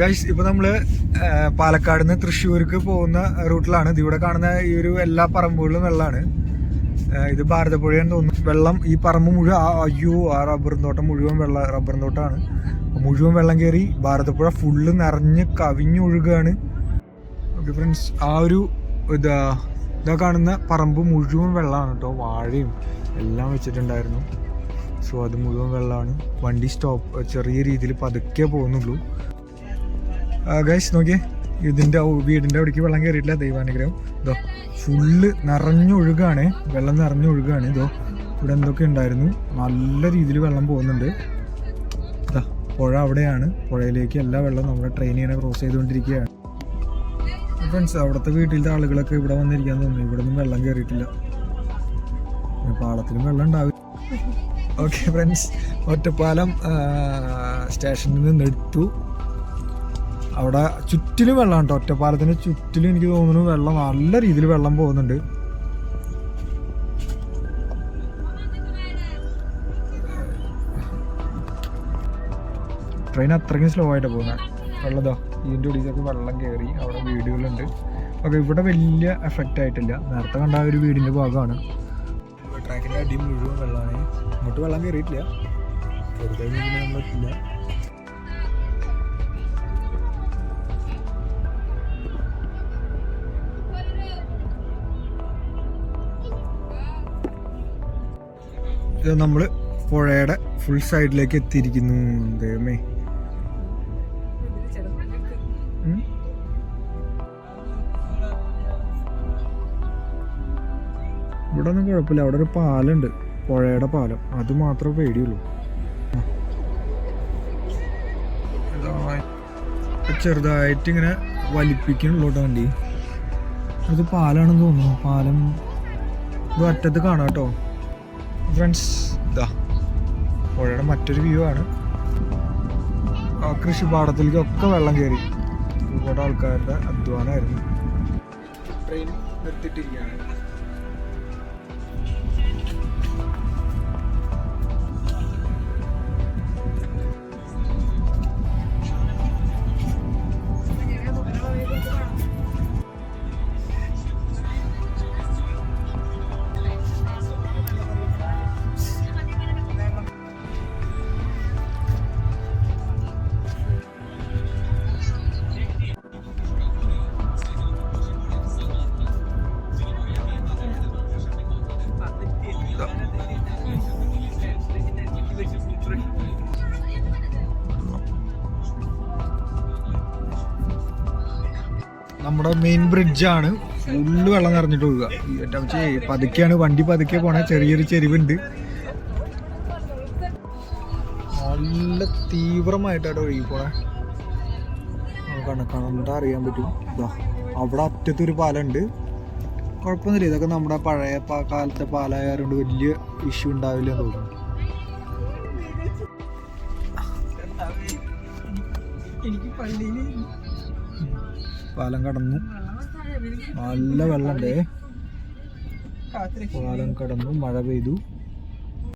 Guys ഇപ്പൊ നമ്മൾ പാലക്കാട് നിന്ന് തൃശ്ശൂർക്ക് പോകുന്ന റൂട്ടിലാണ്. ഇവിടെ കാണുന്ന ഈ ഒരു എല്ലാ പറമ്പുകളിലും വെള്ളമാണ് ഇത് ഭാരതപ്പുഴയെന്ന് തോന്നുന്നു. വെള്ളം ഈ പറമ്പ് മുഴുവൻ അയ്യോ ആ റബ്ബർ തോട്ടം മുഴുവൻ വെള്ള റബ്ബർ തോട്ടമാണ് മുഴുവൻ വെള്ളം കയറി ഭാരതപ്പുഴ ഫുള്ള് നിറഞ്ഞ് കവിഞ്ഞൊഴുകാണ്. ഓക്കെ ഫ്രണ്ട്സ് ആ ഒരു ഇതാ ഇതാ കാണുന്ന പറമ്പ് മുഴുവൻ വെള്ളമാണ് കേട്ടോ. വാഴയും എല്ലാം വെച്ചിട്ടുണ്ടായിരുന്നു. സോ അത് മുഴുവൻ വെള്ളമാണ് വണ്ടി സ്റ്റോപ്പ് ചെറിയ രീതിയിൽ പതുക്കെ പോകുന്നുള്ളൂ. ഗൈസ് നോക്കിയേ. ഇതിന്റെ വീടിന്റെ അവിടേക്ക് വെള്ളം കയറിയിട്ടില്ല ദൈവാനുഗ്രഹം. ഇതോ ഫുള്ള് നിറഞ്ഞൊഴുകാണ് വെള്ളം നിറഞ്ഞൊഴുകാണ് ഇതോ ഇവിടെ എന്തൊക്കെ ഉണ്ടായിരുന്നു? നല്ല രീതിയിൽ വെള്ളം പോകുന്നുണ്ട്. ഇതാ പുഴ അവിടെയാണ്. പുഴയിലേക്ക് എല്ലാ വെള്ളവും നമ്മുടെ ട്രെയിൻ ഇങ്ങനെ ക്രോസ് ചെയ്തുകൊണ്ടിരിക്കുകയാണ്. ഫ്രണ്ട്സ് അവിടുത്തെ വീട്ടിലത്തെ ആളുകളൊക്കെ ഇവിടെ വന്നിരിക്കാൻ തോന്നുന്നു. ഇവിടെ ഒന്നും വെള്ളം കയറിയിട്ടില്ല പാളത്തിലും വെള്ളം ഉണ്ടാവില്ല. ഓക്കെ ഫ്രണ്ട്സ് ഒറ്റപ്പാലം സ്റ്റേഷനിൽ നിന്ന് എടുത്തു. അവിടെ ചുറ്റിലും വെള്ളം കേട്ടോ. ഒറ്റപ്പാലത്തിന് ചുറ്റിലും എനിക്ക് തോന്നുന്നു വെള്ളം നല്ല രീതിയിൽ വെള്ളം പോകുന്നുണ്ട്. ട്രെയിൻ അത്രയ്ക്കും സ്ലോ ആയിട്ട് പോകുന്നത് വെള്ളതോ ഇതിന്റെ ഒടിച്ചൊക്കെ വെള്ളം കയറി അവിടെ വീടുകളുണ്ട്. ഓക്കെ ഇവിടെ വലിയ എഫക്റ്റ് ആയിട്ടില്ല. നേരത്തെ കണ്ട ഒരു വീടിന്റെ ഭാഗമാണ്. ട്രാക്കിന്റെ അടി മുഴുവൻ വെള്ളമാണ്. ഇങ്ങോട്ട് വെള്ളം കയറിയിട്ടില്ല ചെറുതായി നമ്മൾ ഇത് നമ്മൾ പുഴയുടെ ഫുൾ സൈഡിലേക്ക് എത്തിയിരിക്കുന്നു. ദൈവമേ. ഇവിടെ ഒന്നും കുഴപ്പമില്ല. അവിടെ ഒരു പാലുണ്ട്. പുഴയുടെ പാലം. അത് മാത്രമേ പേടിയുള്ളൂ. ചെറുതായിട്ട് ഇങ്ങനെ വലിപ്പിക്കണുള്ളൂ കേട്ടോ വണ്ടി. അത് പാലാണെന്ന് തോന്നുന്നു. പാലം ഇത് അറ്റത്ത് കാണാം കേട്ടോ. ഫ്രണ്ട്സ് ഇതാ പുഴയുടെ മറ്റൊരു വ്യൂ ആണ്. കൃഷിപ്പാടത്തിലേക്കൊക്കെ വെള്ളം കയറി. ഒരുപാട് ആൾക്കാരുടെ അധ്വാനമായിരുന്നു. ട്രെയിൻ നിർത്തിയിട്ടിരിക്കുകയാണ്. നമ്മുടെ മെയിൻ ബ്രിഡ്ജാണ് ഫുള്ള് വെള്ളം നിറഞ്ഞിട്ട് ഒഴുകുക വെച്ചാൽ പതുക്കെയാണ് വണ്ടി പതുക്കെ പോണേ. ചെറിയൊരു ചെരിവുണ്ട്. നല്ല തീവ്രമായിട്ടാണ് ഒഴുകി പോണേ. കണ്ടാ അറിയാൻ പറ്റും. ഇതാ അവിടെ അറ്റത്തൊരു പാലമുണ്ട്. കുഴപ്പമൊന്നുമില്ല. ഇതൊക്കെ നമ്മുടെ പഴയ കാലത്തെ പാലായതുകൊണ്ട് വലിയ ഇഷ്യൂ ഉണ്ടാവില്ല എന്ന് തോന്നുന്നു. എനിക്ക് പള്ളിയിൽ പാലം കടന്നു. നല്ല വെള്ളമുണ്ടേ പാലം കടന്നു മഴ പെയ്തു.